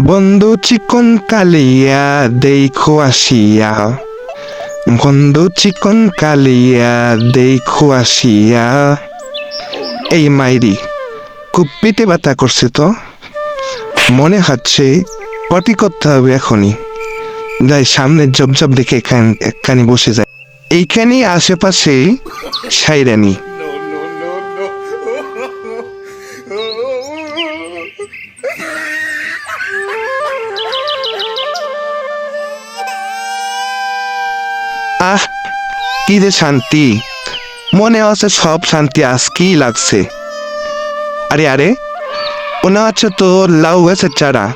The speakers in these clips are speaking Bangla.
বন্ধু চিকন কালিয়া দেখো আসিয়া বন্ধু চিকন কালিয়া দেখো আসিয়া এই মাইরি খুব পেটে ব্যথা করছে তো মনে হচ্ছে পটি করতে হবে এখনই যাই সামনে জবজব দেখে এখান বসে যায় এইখানে আশেপাশে সাইরানি আহ কি যে শান্তি। মনে আছে সব শান্তি আজকেই লাগছে। আরে আরে ওনা আছে তো লাউ গাছের চারা।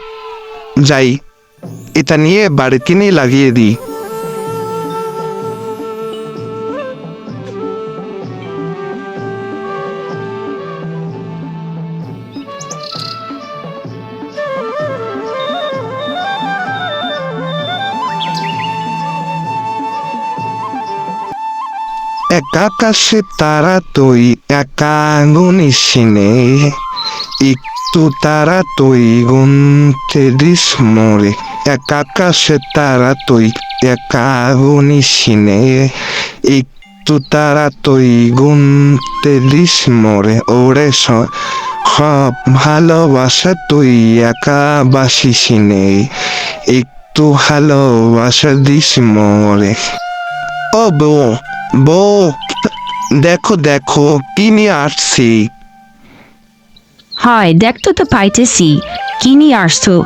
যাই, এটা নিয়ে বাড়িতে নিয়ে লাগিয়ে দিই। এক আকাশে তারা তুই, একা গুনিসিনে একটু তারা তুই গুনতে দিস মরে। এক আকাশে তারা তুই, একা গুনিসিনে একটু তারা তুই গুনতে দিস মরে। ওরে সব ভালোবাসা তুই, একা বাসিসিনে একটু ভালোবাসা দিস মরে। ও বউ দেখো দেখো কি নিয়ে আসছি? হয় দেখতে তো পাইতেছি। কি নিয়ে আসছো?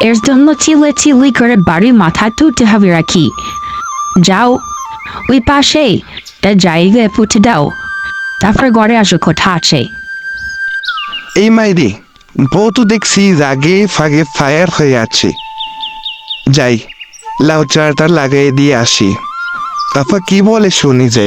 এর জন্য চিলে চিলি করে বাড়ির মাথা তুলতে হবে রাখি। যাও ওই পাশে তার জায়গায় পুঁতে দাও। তারপর ঘরে আসো কোথা আছে? এই মাইরি বউ তো দেখছি রাগে ফাগে ফায়ার হয়ে আছে। যাই লাউ চারটা লাগাই দিয়ে আসি। তারপর কি বলে শুনি যে?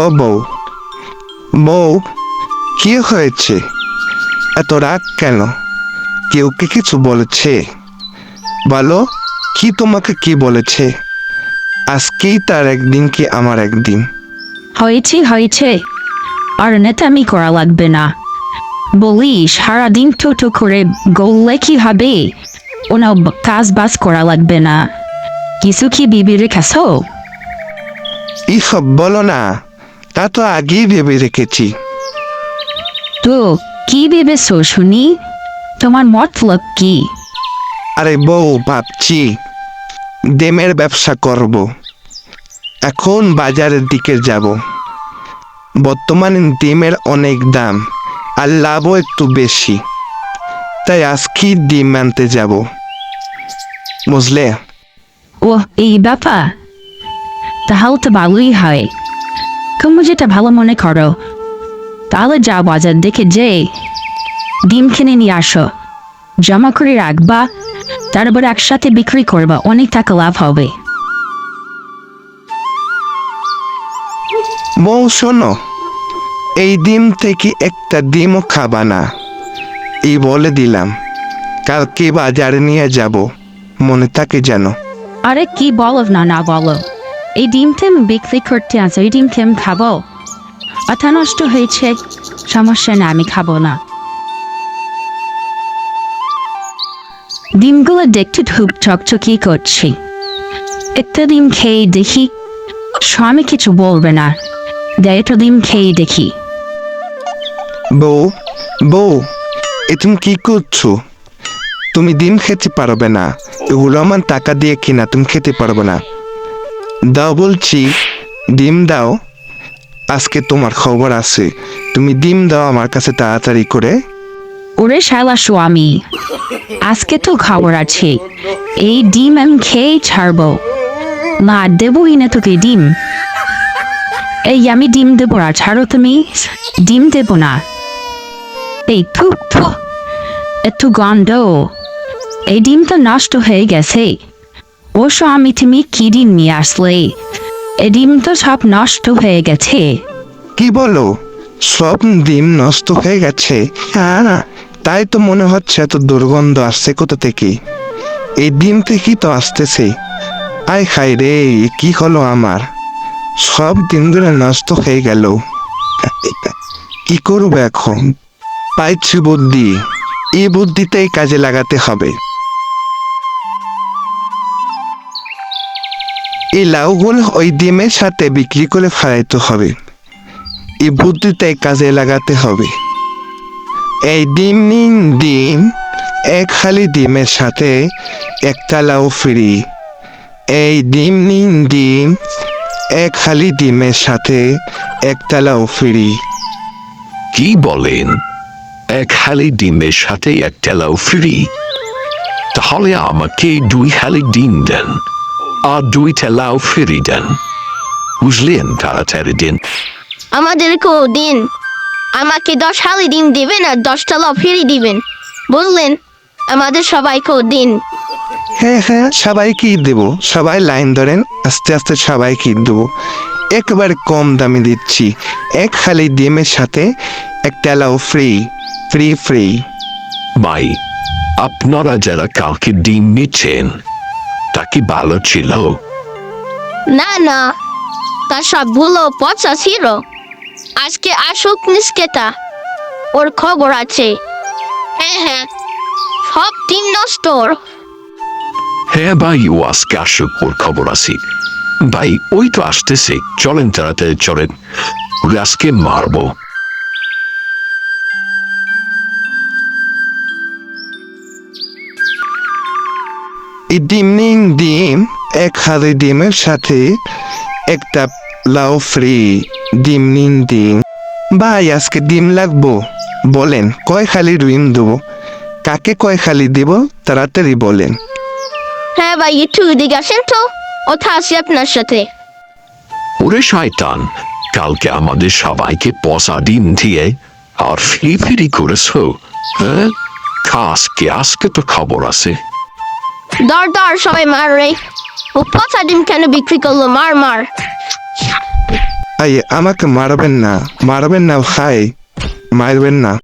ও বউ বউ কি হয়েছে? এত রাগ কেন? কেউ কি কিছু বলেছে? বলো কি তোমাকে কি বলেছে? আজকেই তার একদিন কি আমার একদিন? হয়েছে হয়েছে। আর নেতামি করা লাগবে না। বলি সারাদিন টোটো করে গললে কি হবে কোনো কাজ বাজ করা লাগবে না। কিছু কি বিবি রেখেছো? এইসব বলো না। তা তো আগেই ভেবে রেখেছি। তো কি ভেবেছো শুনি? তোমার মতলব কি? আরে বউ ভাবছি ডেমের ব্যবসা করব। এখন বাজারের দিকে যাব। বর্তমানে ডিমের অনেক দাম আর লাভও একটু বেশি। তাই আজকেই ডিম আনতে যাব। বুঝলে? ও এই ব্যাপার? তাহলে তো ভালোই হয়। তুমি যেটা ভালো মনে করো তাহলে যা বাজার দেখে যে ডিম কিনে নিয়ে আসো। জমা করে রাখবা তারপর একসাথে বিক্রি করবা অনেক টাকা লাভ হবে। বউ শোনো এই ডিম থেকে একটা ডিমও খাবা না। এই বলে দিলাম কালকে বাজারে নিয়ে যাব মনে থাকে যেন। আরে কি বলো না না বলো। এই ডিম টেম বিক্রি করতে আছে এই ডিম কেম খাব। মাথা নষ্ট হয়েছে সমস্যা না আমি খাব না। ডিমগুলো দেখতে খুব চকচকি করছি। একটা ডিম খেয়ে দেখি, স্বামী কিছু বলবে না। একটা ডিম খেয়ে দেখি। বউ বউ, এ তুমি কি করছ? তুমি ডিম খেতে পারবে না। এগুলো আমার টাকা দিয়ে কিনা, তুমি খেতে পারবে না। দাও বলছি, ডিম দাও। আজকে তোমার খবর আছে। তুমি ডিম দাও আমার কাছে তাড়াতাড়ি করে। ওরে শালা স্বামী, আজকে তো খবর আছে। এই ডিম আমি খেয়ে ছাড়বো। না দেবই না তোকে ডিম। এই আমি ডিম দেবো না, ছাড়ো তুমি। ডিম দেবো না। এই থু থু একটু গন্ধ। এই ডিম তো নষ্ট হয়ে গেছে। ও স্বামী তুমি কি ডিম নিয়ে আসলে? এই ডিম তো সব নষ্ট হয়ে গেছে। কি বলো? সব ডিম নষ্ট হয়ে গেছে। হ্যাঁ তাই তো মনে হচ্ছে এত দুর্গন্ধ আসছে কোথা থেকে? এই ডিম থেকেই তো আসতেছে। আয় খাই রে, কি হলো আমার? সব ডিমগুলো নষ্ট হয়ে গেল। কি করব এখন? পাইছি বুদ্ধি। এই বুদ্ধিটাই কাজে লাগাতে হবে। এই লাউগুলো ওই ডিমের সাথে বিক্রি করে ফেলাইতে হবে। এই বুদ্ধিটাই কাজে লাগাতে হবে। এই ডিম নিন ডিম এক খালি ডিমের সাথে একটা লাউ ফ্রি। এই ডিম নিন ডিম এক খালি ডিমের সাথে একটা লাউ ফ্রি। কি বলেন? এক হালি ডিমের সাথে একটা লাউ ফ্রি? তাহলে আমাকে দুই হালি ডিম দেন আর দুইটা লাউ ফ্রি দেন। বুঝলেন তাড়াতাড়ি দিন। আমাদেরকেও দিন। আমাকে দশ হালি ডিম দিবেন আর দশটা লাভ ফিরি দিবেন। বললেন আমাদের সবাইকেও দিন। হ্যাঁ হ্যাঁ সবাইকেই দেবো? সবাই লাইন ধরেন আস্তে আস্তে সবাইকেই দেবো? একবার কম দামে দিচ্ছি। এক খালি ডিমের সাথে একটা লাউ ফ্রি ফ্রি ফ্রি ভাই আপনারা যারা কালকে ডিম নিচ্ছেন তা কি ভালো ছিল? না না তার সব ভুলো পচা ছিল। আজকে আসুক নিষ্কেতা। ওর খবর আছে। হ্যাঁ হ্যাঁ। সব ডিম নষ্ট ওর। হ্যাঁ ভাই ও আজকে আসুক ওর খবর আছে। ভাই ওই তো আসতেছে। চলেন তাড়াতাড়ি চলেন। ওরে আজকে মারবো। এই ডিম ডিম। এক খালি ডিমের সাথে একটা লাউ ফ্রি। ডিম নিন ডিম ভাই আজকে ডিম লাগবো। বলেন কয় খালি ডিম দেবো? কাকে কয় খালি দিব? তাড়াতাড়ি বলেন। হ্যাঁ ভাই একটু দিকে আসেন তো। ওঠা আছি আপনার সাথে। ওরে শয়তান কালকে আমাদের সবাইকে পচা ডিম দিয়ে আর ফিরি করেছ হ্যাঁ? আজকে আজকে তো খবর আছে। দর দর সবাই মার রে। ও পচা ডিম কেন বিক্রি করল? মার মার। আই আমাকে মারবেন না মারবেন না ভাই মারবেন না।